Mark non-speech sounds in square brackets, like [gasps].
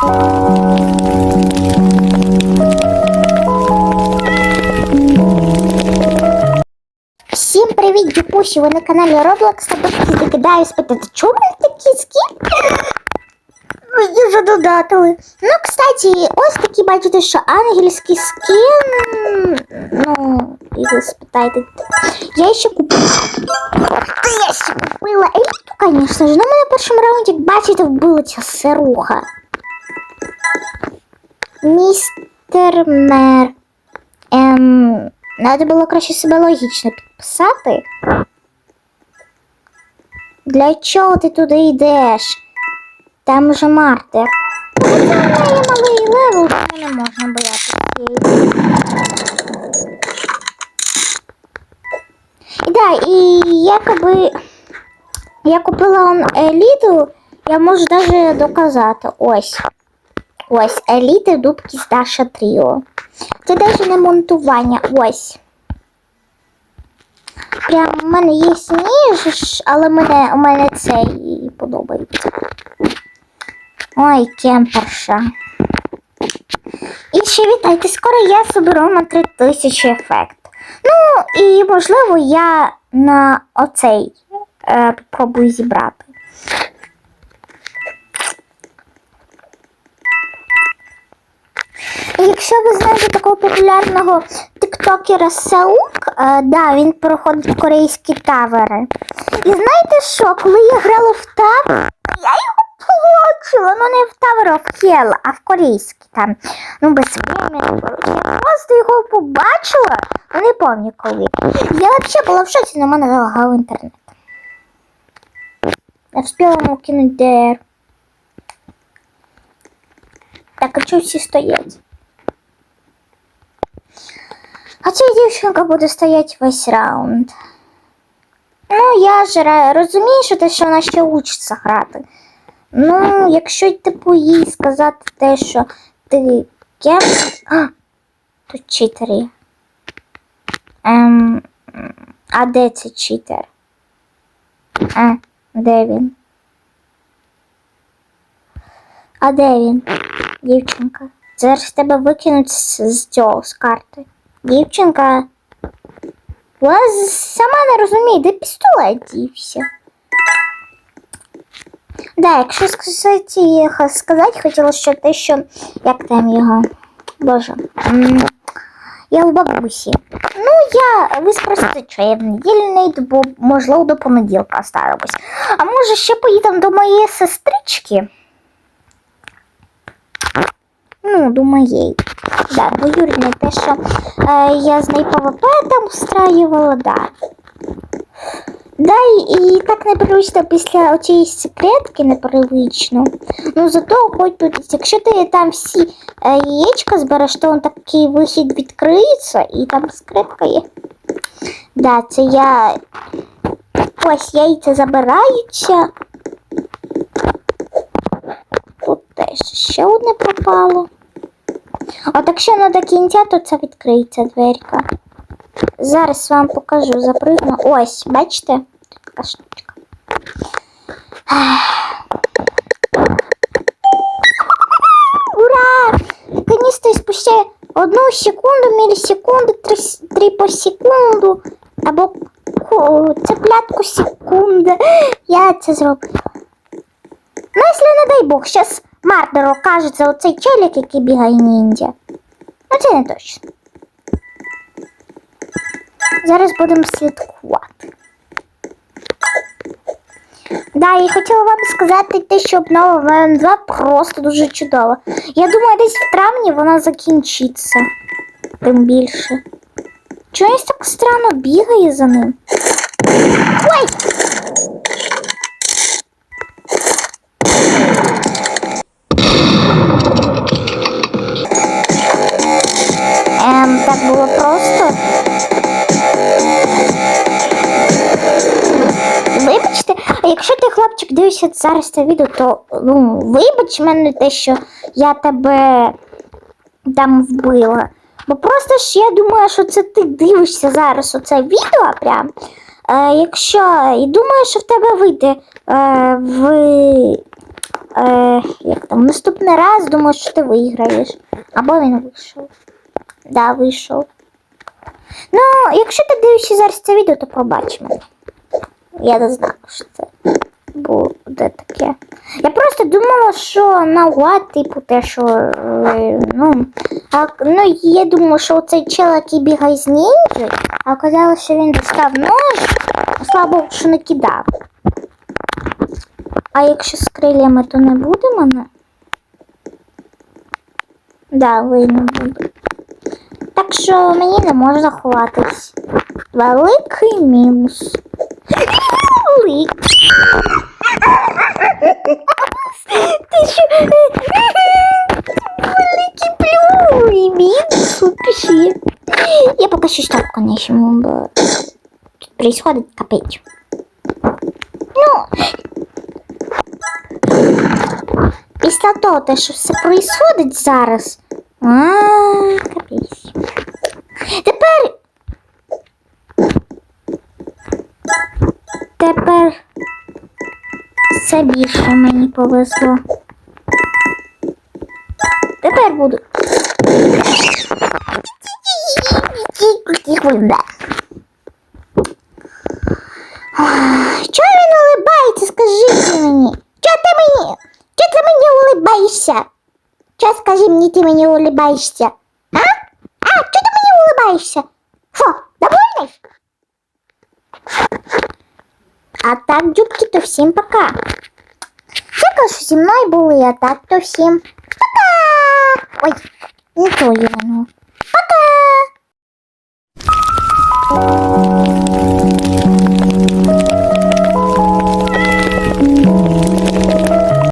Всім привіт, дюкусі! Ви на каналі Roblox та тут закидаю спитати, чому в такі скін? Мені вже додатили. Ну, кстати, ось такі бачите, що ангельський скін. Ну, і ви спитаєте. Я ще купила. Я ще купила еліту, звісно ж. Ну, мене в першому раунді, як бачите, вбила ця сируха. Містер Мер. Ем, Надо було краще себе логічно підписати. Для чого ти туди йдеш? Там же мартир. Ну, Це малий левел, тому не можна боятися. І да, і якоби я купила он еліту, я можу навіть доказати. Ось. Ось, еліти дубки Даша Тріо. Це навіть не монтування. Ось. Прям у мене є ніж, але мене, у мене це і подобається. Ой, кемперша. І ще вітайте, скоро я соберу на 3000 ефект. Ну, і можливо я на оцей е, попробую зібрати. Якщо ви знаєте такого популярного тіктокера Саук, е, да, він проходить корейські тавери. І знаєте що, коли я грала в тавер, я його получила, ну не в тавер, а в Хел, а в корейський там. Ну, без времени. Я просто його побачила, ну не пам'ятаю коли. Я взагалі була в шоці, на мене залагав інтернет. Я встигла йому кинути ДР. Так, а чого всі стоять? А ця дівчинка буде стояти весь раунд. Ну, я ж розумію, що те, що вона ще учиться грати. Ну, якщо типу їй сказати те, що ти кем. А, тут читери. Ем, а де цей читер? А, де він? А де він? Дівчинка. Зараз тебе викинуть з цього з карти. Дівчинка. З- сама не розуміє, де пістолет дівся. Да, якщо сказати, сказати хотіла, що те, що як там його. Боже. Я у бабусі. Ну, я ви спросите, що я в неділю не йду, бо можливо до понеділка оставимось. А може ще поїдемо до моєї сестрички? Ну, до моєї. Да, до Юріни те, що е, я з нею ПВП там устраювала, да. Да, і, і так непривично після оцієї секретки непривично. Ну зато хоч тут, якщо ти там всі е, яєчка збереш, то он такий вихід відкриється і там секретка є. Да, це я. Ось яйця забираються. Тут теж ще одне пропало. От якщо не до кінця, то це відкриється дверка. Зараз вам покажу, запригну. Ось, бачите? Така штучка. Ура! Наконец-то спустя одну секунду, мілісекунду, три, три по секунду, або ку- цеплятку секунди. [gasps] Я це зроблю. Ну, якщо не дай Бог, зараз Мардеру кажеться оцей челік, який бігає ніндзя. Ну, це не точно. Зараз будемо слідкувати. Да, і хотіла вам сказати те, що обнова ВМ2 просто дуже чудова. Я думаю, десь в травні вона закінчиться. Тим більше. Чогось так странно бігає за ним. Ой! Так було просто. Вибачте, а якщо ти, хлопчик, дивишся зараз це відео, то ну, вибач мене те, що я тебе там вбила. Бо просто ж я думаю, що це ти дивишся зараз оце відео прям. Е, якщо і думаю, що в тебе вийде е, в. Е, як там. Наступний раз думаю, що ти виграєш. Або він вийшов. Да, вийшов. Ну, якщо ти дивишся зараз це відео, то пробач мене. Я не знаю, що це буде таке. Я просто думала, що наугад, типу, те, що. е, Ну, а, ну я думала, що цей чел, який бігає з ніндзю, а оказалось, що він достав нож, слава Богу, що не кидав. А якщо з крилями, то не буде мене? Да, ви не буде. Так що мені не можна ховатись. Великий мінус. Великий. Ти що? Великий плюй, мінус пиши. Я поки що штабку не чому, бо тут происходит капець. Ну, після того, те, що все происходить зараз. А, все більше мені повезло. Тепер буду. Чого він улибається? Скажіть мені. Чого ти мені? Чого ти мені улибаєшся? Чого скажи мені, ти мені улибаєшся? А? А, чого ти мені улибаєшся? Що, А так, дюбки, то всем пока. Дякую, що зі мною були, а так то всем. Пока! Ой, не то я, ну. Пока!